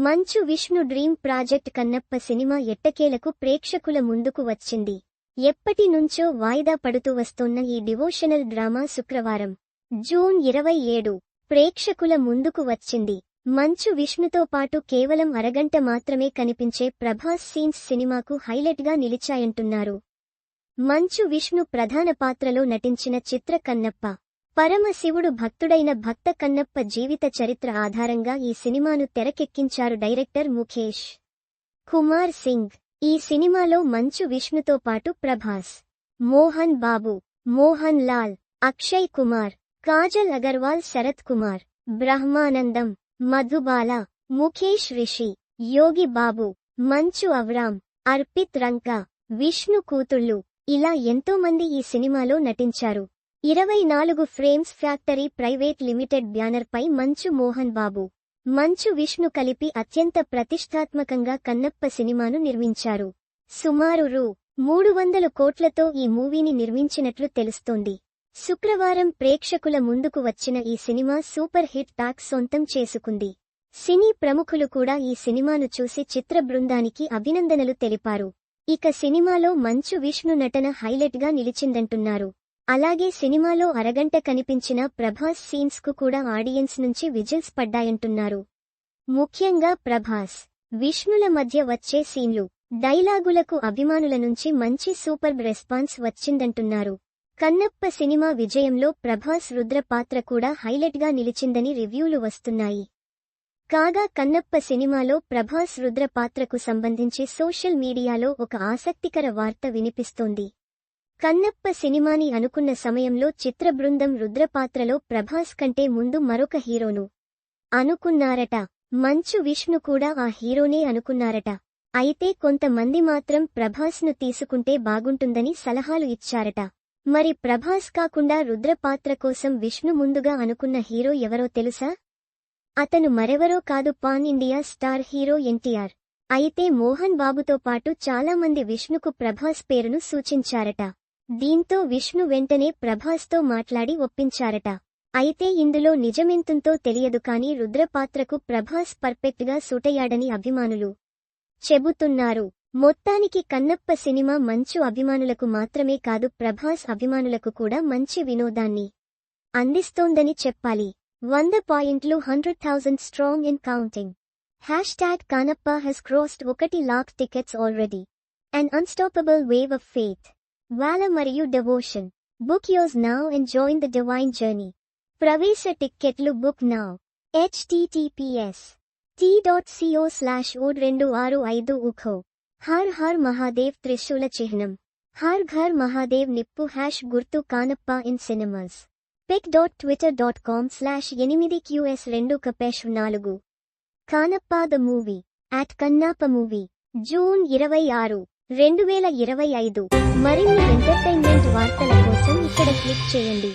Manchu Vishnu dream project Kannappa cinema ఎట్టకేలకు ప్రేక్షకుల ముందుకు వచ్చింది. ఎప్పటి నుంచో వాయిదా పడుతూ వస్తోన్న ఈ డివోషనల్ డ్రామా శుక్రవారం జూన్ ఇరవై ఏడు ప్రేక్షకుల ముందుకు వచ్చింది. మంచు విష్ణుతో పాటు కేవలం అరగంట మాత్రమే కనిపించే ప్రభాస్ సీన్స్ సినిమాకు హైలైట్గా నిలిచాయంటున్నారు. మంచు విష్ణు ప్రధాన పాత్రలో నటించిన చిత్ర కన్నప్ప. పరమశివుడు భక్తుడైన భక్త కన్నప్ప జీవిత చరిత్ర ఆధారంగా ఈ సినిమాను తెరకెక్కించారు డైరెక్టర్ ముఖేష్. కుమార్ సింగ్. ఈ సినిమాలో మంచు విష్ణుతో పాటు ప్రభాస్. మోహన్ బాబు. మోహన్ లాల్. అక్షయ్ కుమార్. కాజల్ అగర్వాల్ శరత్ కుమార్. బ్రహ్మానందం. మధుబాల. ముఖేష్ రిషి. యోగి బాబు. మంచు అవరాం. అర్పిత్ రంకా. విష్ణు కూతుళ్ళు. ఇలా ఎంతోమంది ఈ సినిమాలో నటించారు. ఇరవై నాలుగు ఫ్రేమ్స్ ఫ్యాక్టరీ ప్రైవేట్ లిమిటెడ్ బ్యానర్పై మంచు మోహన్ బాబు. మంచు విష్ణు కలిపి అత్యంత ప్రతిష్టాత్మకంగా కన్నప్ప సినిమాను నిర్మించారు. సుమారు రూ. మూడు వందల కోట్లతో ఈ మూవీని నిర్మించినట్లు తెలుస్తోంది. శుక్రవారం ప్రేక్షకుల ముందుకు వచ్చిన ఈ సినిమా సూపర్ హిట్ టాక్ సొంతం చేసుకుంది. సినీ ప్రముఖులు కూడా ఈ సినిమాను చూసి చిత్ర బృందానికి అభినందనలు తెలిపారు. ఇక సినిమాలో మంచు విష్ణు నటన హైలైట్గా నిలిచిందంటున్నారు. అలాగే సినిమాలో అరగంట కనిపించిన ప్రభాస్ సీన్స్కు కూడా ఆడియన్స్ నుంచి విజిల్స్ పడ్డాయంటున్నారు. ముఖ్యంగా ప్రభాస్ విష్ణుల మధ్య వచ్చే సీన్లు డైలాగులకు అభిమానుల నుంచి మంచి సూపర్ రెస్పాన్స్ వచ్చిందంటున్నారు. కన్నప్ప సినిమా విజయంలో ప్రభాస్ రుద్ర పాత్ర కూడా హైలైట్గా నిలిచిందని రివ్యూలు వస్తున్నాయి. కాగా కన్నప్ప సినిమాలో ప్రభాస్ రుద్ర పాత్రకు సంబంధించి సోషల్ మీడియాలో ఒక ఆసక్తికర వార్త వినిపిస్తోంది. కన్నప్ప సినిమాని అనుకున్న సమయంలో చిత్ర బృందం రుద్రపాత్రలో ప్రభాస్ కంటే ముందు మరొక హీరోను అనుకున్నారట. మంచు విష్ణు కూడా ఆ హీరోనే అనుకున్నారట. అయితే కొంతమంది మాత్రం ప్రభాస్ను తీసుకుంటే బాగుంటుందని సలహాలు ఇచ్చారట. మరి ప్రభాస్ కాకుండా రుద్రపాత్ర కోసం విష్ణు ముందుగా అనుకున్న హీరో ఎవరో తెలుసా? అతను మరెవరో కాదు pan India star hero NTR. అయితే మోహన్ బాబుతో పాటు చాలామంది విష్ణుకు ప్రభాస్ పేరును సూచించారట. దీంతో విష్ణు వెంటనే ప్రభాస్తో మాట్లాడి ఒప్పించారట. అయితే ఇందులో నిజమెంతుంతో తెలియదు కాని రుద్రపాత్రకు ప్రభాస్ పర్ఫెక్ట్గా సూటయ్యాడని అభిమానులు చెబుతున్నారు. మొత్తానికి కన్నప్ప సినిమా మంచు అభిమానులకు మాత్రమే కాదు ప్రభాస్ అభిమానులకు కూడా మంచి వినోదాన్ని అందిస్తోందని చెప్పాలి. వంద పాయింట్లు hundred thousand strong in counting. Hashtag Kannappa has crossed ఒకటి lakh tickets already. Un unstoppable wave of faith వాల మరియు devotion book yours now and join the divine journey ప్రవేశ టిక్కెట్లు book now HTTPS T dot CO slash O రెండు ఆరు ఐదు ఉఖో హర్ హర్ మహాదేవ్ త్రిశూల చిహ్నం హర్ ఘర్ మహాదేవ్ నిప్పు హ్యాష్ గుర్తు Kannappa in cinemas pic dot twitter dot com slash ఎనిమిది క్యూఎస్ రెండు కపేష్ నాలుగు Kannappa the movie at Kannappa movie June ఇరవై ఆరు రెండు వేల ఇరవై ఐదు మరిన్ని ఎంటర్టైన్మెంట్ వార్తల కోసం ఇక్కడ క్లిక్ చేయండి.